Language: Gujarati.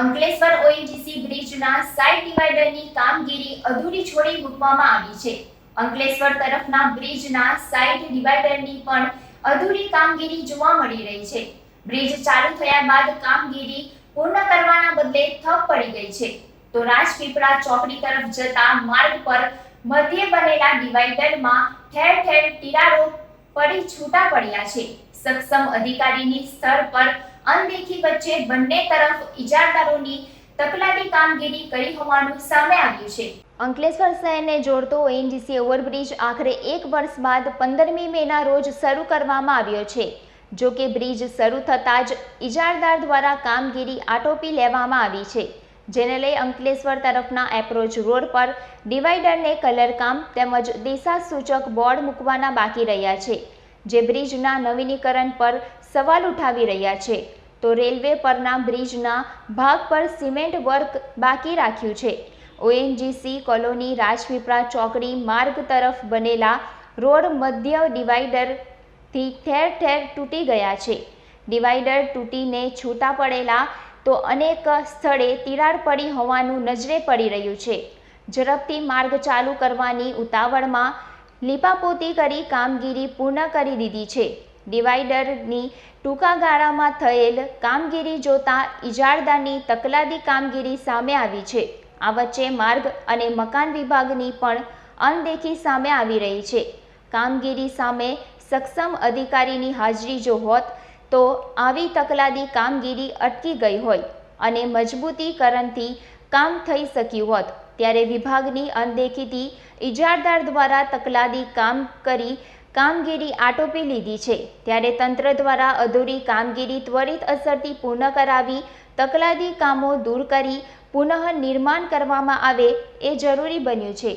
અંકલેશ્વર ઓએનજીસી બ્રિજના સાઇડ ડિવાઈડરની કામગીરી અધૂરી છોડી મૂકવામાં આવી છે. અંકલેશ્વર તરફના બ્રિજના સાઇડ ડિવાઈડરની પણ અધૂરી કામગીરી જોવા મળી રહી છે. બ્રિજ ચાલુ થયા બાદ કામગીરી પૂર્ણ કરવાના બદલે ઠપ પડી ગઈ છે. તો રાજપીપળા ચોકડી તરફ જતા માર્ગ પર મધ્યે બનેલા ડિવાઈડરમાં ઠેર ઠેર તિરાડો પડી છૂટા પડ્યા છે. સક્ષમ અધિકારીની સ્તર પર અનદેખી વચ્ચે બંને તરફ ઇજારદારોની તકલાદી કામગીરી કરી હોવાનું સામે આવ્યું છે. અંકલેશ્વર શહેરને જોડતો ઓએનજીસી ઓવરબ્રિજ આખરે એક વર્ષ બાદ પંદરમી મેના રોજ શરૂ કરવામાં આવ્યો છે. જો કે બ્રિજ શરૂ થતાં જ ઇજારદાર દ્વારા કામગીરી આટોપી લેવામાં આવી છે. જેને લઈ અંકલેશ્વર તરફના એપ્રોચ રોડ પર ડિવાઈડરને કલરકામ તેમજ દિશા સૂચક બોર્ડ મૂકવાના બાકી રહ્યા છે. જે બ્રિજના નવીનીકરણ પર સવાલ ઉઠાવી રહ્યા છે. તો રેલવે પરના બ્રિજના ભાગ પર સિમેન્ટ વર્ક બાકી રાખ્યું છે. ઓએનજીસી કોલોની રાજપીપળા ચોકડી માર્ગ તરફ બનેલા રોડ મધ્ય ડિવાઈડરથી ઠેર ઠેર તૂટી ગયા છે. ડિવાઈડર તૂટીને છૂટા પડેલા તો અનેક સ્થળે તિરાડ પડી હોવાનું નજરે પડી રહ્યું છે. ઝડપથી માર્ગ ચાલુ કરવાની ઉતાવળમાં લીપાપોતી કરી કામગીરી પૂર્ણ કરી દીધી છે. ડિવાઈડરની ટૂંકા ગાળામાં થયેલ કામગીરી જોતા ઇજારદારની તકલાદી કામગીરી સામે આવી છે. આ વચ્ચે માર્ગ અને મકાન વિભાગની પણ અનદેખી સામે આવી રહી છે. કામગીરી સામે સક્ષમ અધિકારીની હાજરી જો હોત, તો આવી તકલાદી કામગીરી અટકી ગઈ હોય અને મજબૂતીકરણથી કામ થઈ શક્યું હોત. ત્યારે વિભાગની અનદેખીથી ઇજારદાર દ્વારા તકલાદી કામ કરી કામગીરી આટોપી લીધી છે. ત્યારે તંત્ર દ્વારા અધૂરી કામગીરી ત્વરિત અસરથી પૂર્ણ કરાવી, તકલાદી કામો દૂર કરી પુનઃ નિર્માણ કરવામાં આવે એ જરૂરી બન્યું છે.